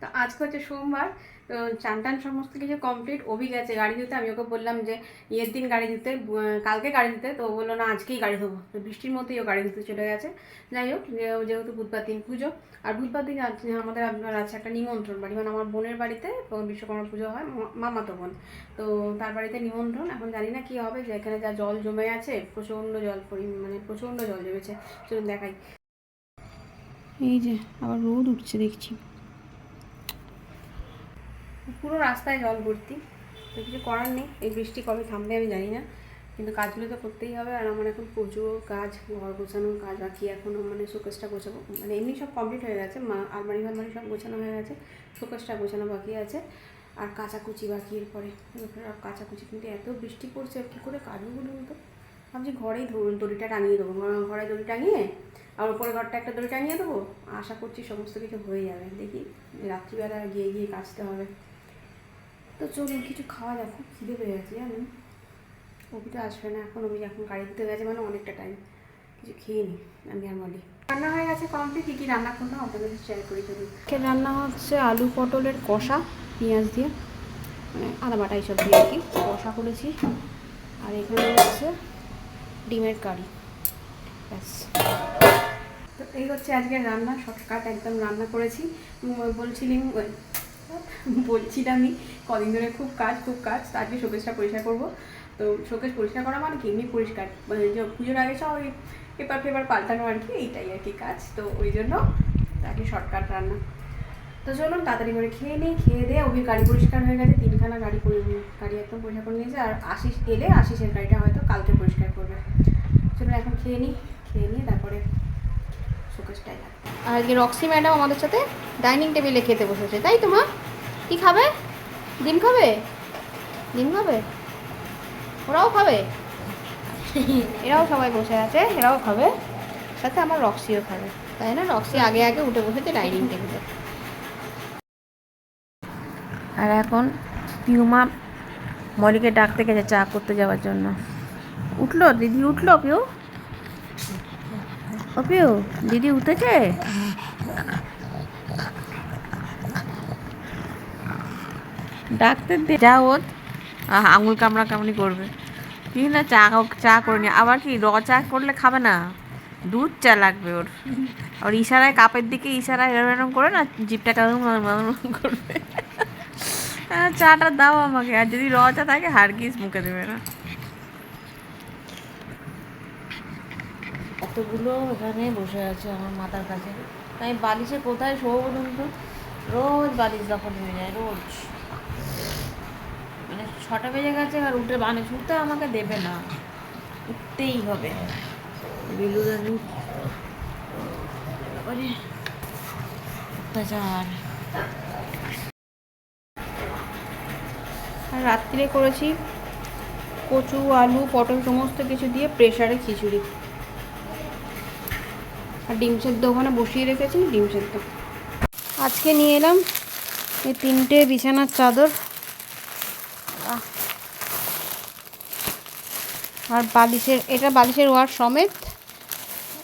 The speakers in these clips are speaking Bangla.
তো আজকে হচ্ছে সোমবার, তো চান টান সমস্ত কিছু কমপ্লিট অভি গেছে গাড়ি ধুতে। আমি ওকে বললাম যে, ইয়ের দিন গাড়ি ধুতে কালকে গাড়ি ধুতে। তো বলল, না, আজকেই গাড়ি ধোবো। তো বৃষ্টির মধ্যেই ও গাড়ি ধুতে চলে গেছে। যাই হোক যেহেতু বুধবার দিন পুজো, আর বুধবার দিন আমাদের আপনার আছে একটা নিমন্ত্রণ বাড়ি। মানে আমার বোনের বাড়িতে বিশ্বকর্মা পুজো হয় মামাতো বোন। তো তার বাড়িতে নিমন্ত্রণ। এখন জানি না কি হবে, যে এখানে যা জল জমে আছে, প্রচণ্ড জল মানে প্রচণ্ড জল জমেছে। চলুন দেখাই। এই যে, আবার রোদ উঠছে, দেখছি। পুরো রাস্তায় জল ভর্তি। তো কিছু করার নেই, এই বৃষ্টি কবে থামবে আমি জানি না। কিন্তু কাজগুলো তো করতেই হবে আর আমার এখন প্রচুর কাজ, ঘর গোছানোর কাজ বাকি এখনও মানে শোকেসটা গোছাবো। মানে এমনি সব কমপ্লিট হয়ে গেছে, মা, আলমারি ফালমারি সব গোছানো হয়ে গেছে, শোকেসটা গোছানো বাকি আছে। আর কাঁচাকুচি বাকি এরপরে আর কাঁচাকুচি কিন্তু এত বৃষ্টি পড়ছে কী করে কাজও বলুন তো? ভাবছি ঘরেই দড়িটা টাঙিয়ে দেবো। ঘর- দড়ি টাঙিয়ে আর উপরে ঘরটা একটা দড়ি টাঙিয়ে দেবো? আশা করছি সমস্ত কিছু হয়ে যাবে। দেখি, রাত্রিবেলা গিয়ে গিয়ে কাচতে হবে। তো চলুন কিছু খাওয়া যাক খুব খিদে পেয়ে গেছে জানেন? অভি তো আসবে না এখন অভি এখন গাড়ি দিতে গেছে মানে অনেকটা টাইম কিছু খেয়ে নিই আমি আর বলি। রান্না হয়ে গেছে কমপ্লিট কী কী রান্না করলাম আপনাদের শেয়ার করি চলুন। রান্না হচ্ছে আলু পটলের কষা পেঁয়াজ দিয়ে মানে আদা বাটা এইসব দিয়ে আর কি কষা করেছি। আর এখানে হচ্ছে ডিমের কারি ব্যাস। তো এই হচ্ছে আজকের রান্না শর্টকাট একদম রান্না করেছি। বলছিলাম ওই, বলছিলাম আমি কদিন ধরে খুব কাজ খুব কাজ আজকে শোকেসটা পরিষ্কার করব। তো শোকেস পরিষ্কার করা মানে এমনি পরিষ্কার। মানে পুজোর আগে সব ওই পেপার পেপার পাল্টানো আর কি, এইটাই আর কি কাজ। তো ওই জন্য তাকে শর্টকাট রান্না। তো চলুন, তাড়াতাড়ি করে খেয়ে নিই। খেয়ে দিয়ে অভির গাড়ি পরিষ্কার হয়ে গেছে, তিনখানা গাড়ি গাড়ি একদম পরিষ্কার করে নিয়েছে। আর আশিস এলে আশিসের গাড়িটা হয়তো কালকে পরিষ্কার করবে। চলুন, এখন খেয়ে নিই। খেয়ে নিয়ে তারপরে শোকেসটাই আর রক্সি ম্যাডাম আমাদের সাথে ডাইনিং টেবিলে খেতে বসেছে। তাই তো, মা? কী খাবে? ডিম খাবে? ডিম খাবে? ওরাও খাবে? এরাও সবাই বসে আছে এরাও খাবে। সাথে আমার রক্সিও খাবে তাই না? রক্সি আগে আগে উঠে বসেছে ডাইনিং টেবিলে। আর এখন পিউমা মলিকে ডাকতে গেছে চা করতে যাওয়ার জন্য। উঠল? দিদি উঠল পিউ? ও পিউ দিদি উঠেছে? ডাকতে দে যা ওর। আঙুল কামড়া কামড়ি করবে। কি না চা চা করে নি আবার কি র চা করলে খাবে না? দুধ চা লাগবে ওর। আর ইশারায় কাপের দিকে ইশারায় এরম এরম করে না জিপটা কেমন করবে। হ্যাঁ, চাটা দাও আমাকে। আর যদি র চা থাকে হারগিস মুখে দেবে না। এতগুলো এখানে বসে আছে আমার মাথার কাছে। তাই বালিশে কোথায় শোবো বলুন তো? রোজ বালিশ দখল হয়ে যায় রোজ। ছটা বেজে গেছে আর উঠে মানে শুতে আমাকে দেবে না। উঠতেই হবে। বিলুদানি অত্যাচার আর রাত্রিরে করেছি কচু, আলু, পটল, সমস্ত কিছু দিয়ে প্রেশারে খিচুড়ি। আর ডিম সেদ্ধ ওখানে বসিয়ে রেখেছি, ডিম সেদ্ধ। আজকে নিয়ে এলাম এই তিনটে বিছানার চাদর। আর বালিশের, এটা বালিশের ওয়ার সমেত,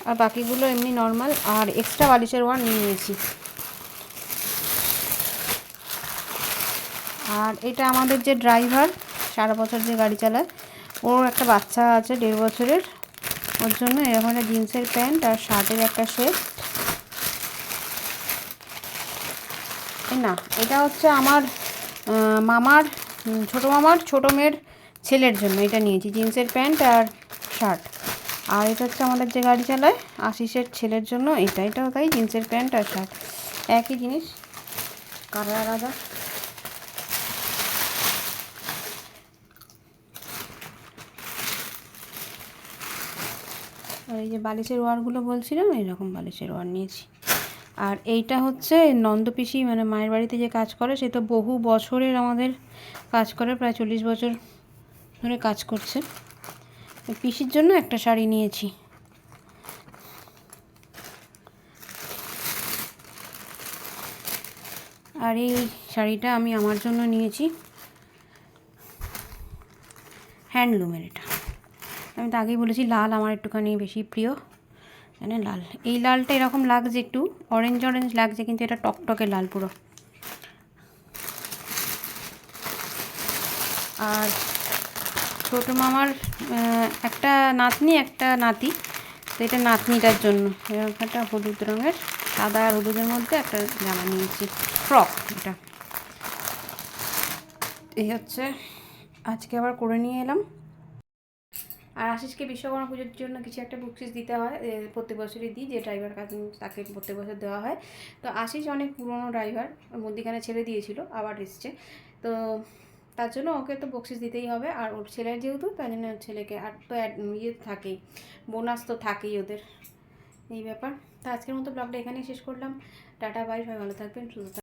আর বাকিগুলো এমনি নর্মাল আর এক্সট্রা বালিশের ওয়ার নিয়ে নিয়েছি। আর এটা আমাদের যে ড্রাইভার সারা বছর যে গাড়ি চালায়, ওর একটা বাচ্চা আছে দেড় বছরের, ওর জন্য এরকম একটা জিন্সের প্যান্ট আর শার্টের একটা সেট না, এটা হচ্ছে আমার মামার ছোটো মামার, ছোটো মেয়ের ছেলের জন্য, এটা নিয়েছি, জিন্সের প্যান্ট আর শার্ট। আর এটা হচ্ছে আমাদের যে গাড়ি চালায়, আশিসের ছেলের জন্য, এটা, এটাও তাই, জিন্সের প্যান্ট আর শার্ট। একই জিনিস, কালার আলাদা। আর এই যে বালিশের ওয়ারগুলো বলছিলাম এইরকম বালিশের ওয়ার নিয়েছি। আর এইটা হচ্ছে নন্দপিসি মানে মায়ের বাড়িতে যে কাজ করে, সে তো বহু বছরের আমাদের কাজ করে, প্রায় চল্লিশ বছর ধরে কাজ করছে। পিসির জন্য একটা শাড়ি নিয়েছি। আর এই শাড়িটা আমি আমার জন্য নিয়েছি। হ্যান্ডলুমের এটা। আমি তো আগেই বলেছি, লাল আমার একটুখানি বেশি প্রিয়। মানে লাল। এই লালটা এরকম লাগছে একটু অরেঞ্জ অরেঞ্জ লাগছে, কিন্তু এটা টকটকে লাল পুরো। আর ছোটো মামার একটা নাতনি, একটা নাতি। তো এটা নাতনিটার জন্য। এরকম একটা হলুদ রঙের, সাদা আর হলুদের মধ্যে একটা জামা নিয়েছি। ফ্রক এটা। এই হচ্ছে, আজকে আবার করে নিয়ে এলাম। আর আশিসকে বিশ্বকর্মা পুজোর জন্য কিছু একটা বুকশিস দিতে হয় প্রত্যেক বছরই দিই, যে ড্রাইভার কাজ, তাকে প্রত্যেক বছর দেওয়া হয়। তো আশিস অনেক পুরনো ড্রাইভার মধ্যিখানে ছেড়ে দিয়েছিল, আবার এসছে। তো তার জন্য ওকে তো বকশিস দিতেই হবে। আর ওর ছেলের যেহেতু তাই জন্য ছেলেকে আর তো ইয়ে থাকেই, বোনাস তো থাকেই ওদের। এই ব্যাপার। তো আজকের মতো ব্লগটা এখানেই শেষ করলাম। টাটা বাই সবাই ভালো থাকবেন, সুস্থ।